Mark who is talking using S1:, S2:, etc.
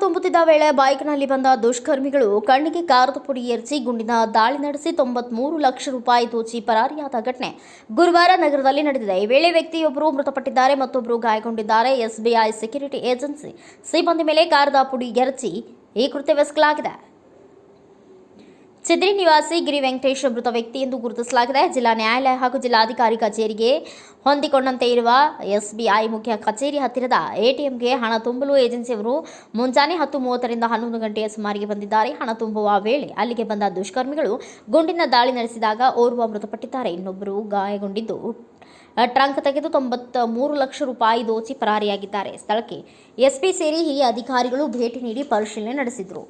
S1: ತುಂಬುತ್ತಿದ್ದ ವೇಳೆ ಬೈಕ್ನಲ್ಲಿ ಬಂದ ದುಷ್ಕರ್ಮಿಗಳು ಕಣ್ಣಿಗೆ ಕಾರದ ಪುಡಿ ಎರಚಿ ಗುಂಡಿನ ದಾಳಿ ನಡೆಸಿ ತೊಂಬತ್ಮೂರು ಲಕ್ಷ ರೂಪಾಯಿ ದೋಚಿ ಪರಾರಿಯಾದ ಘಟನೆ ಗುರುವಾರ ನಗರದಲ್ಲಿ ನಡೆದಿದೆ. ಈ ವೇಳೆ ವ್ಯಕ್ತಿಯೊಬ್ಬರು ಮೃತಪಟ್ಟಿದ್ದಾರೆ, ಮತ್ತೊಬ್ಬರು ಗಾಯಗೊಂಡಿದ್ದಾರೆ. ಎಸ್ಬಿಐ ಸೆಕ್ಯೂರಿಟಿ ಏಜೆನ್ಸಿ ಸಿಬ್ಬಂದಿ ಮೇಲೆ ಕಾರದ ಪುಡಿ ಎರಚಿ ಈ ಕೃತ್ಯವೆಸಗಲಾಗಿದೆ ಚಿದ್ರಿ ನಿವಾಸಿ ಗಿರಿ ವೆಂಕಟೇಶ್ ಮೃತ ವ್ಯಕ್ತಿ ಎಂದು ಗುರುತಿಸಲಾಗಿದೆ. ಜಿಲ್ಲಾ ನ್ಯಾಯಾಲಯ ಹಾಗೂ ಜಿಲ್ಲಾಧಿಕಾರಿ ಕಚೇರಿಗೆ ಹೊಂದಿಕೊಂಡಂತೆ ಇರುವ ಎಸ್ಬಿಐ ಮುಖ್ಯ ಕಚೇರಿ ಹತ್ತಿರದ ಎಟಿಎಂಗೆ ಹಣ ತುಂಬಲು ಏಜೆನ್ಸಿಯವರು ಮುಂಜಾನೆ ಹತ್ತು ಮೂವತ್ತರಿಂದ ಹನ್ನೊಂದು ಗಂಟೆಯ ಸುಮಾರಿಗೆ ಬಂದಿದ್ದಾರೆ. ಹಣ ತುಂಬುವ ವೇಳೆ ಅಲ್ಲಿಗೆ ಬಂದ ದುಷ್ಕರ್ಮಿಗಳು ಗುಂಡಿನ ದಾಳಿ ನಡೆಸಿದಾಗ ಓರ್ವ ಮೃತಪಟ್ಟಿದ್ದಾರೆ. ಇನ್ನೊಬ್ಬರು ಗಾಯಗೊಂಡಿದ್ದು, ಟ್ರಂಕ್ ತೆಗೆದು ತೊಂಬತ್ತ ಮೂರು ಲಕ್ಷ ರೂಪಾಯಿ ದೋಚಿ ಪರಾರಿಯಾಗಿದ್ದಾರೆ. ಸ್ಥಳಕ್ಕೆ ಎಸ್ಪಿ ಸೇರಿ ಹಿರಿಯ ಅಧಿಕಾರಿಗಳು ಭೇಟಿ ನೀಡಿ ಪರಿಶೀಲನೆ ನಡೆಸಿದರು.